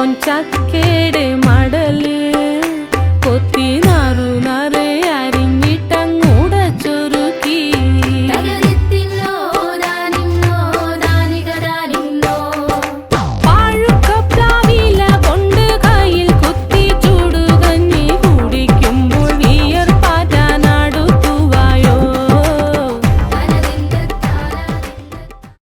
പൊൻചാക്കേട്.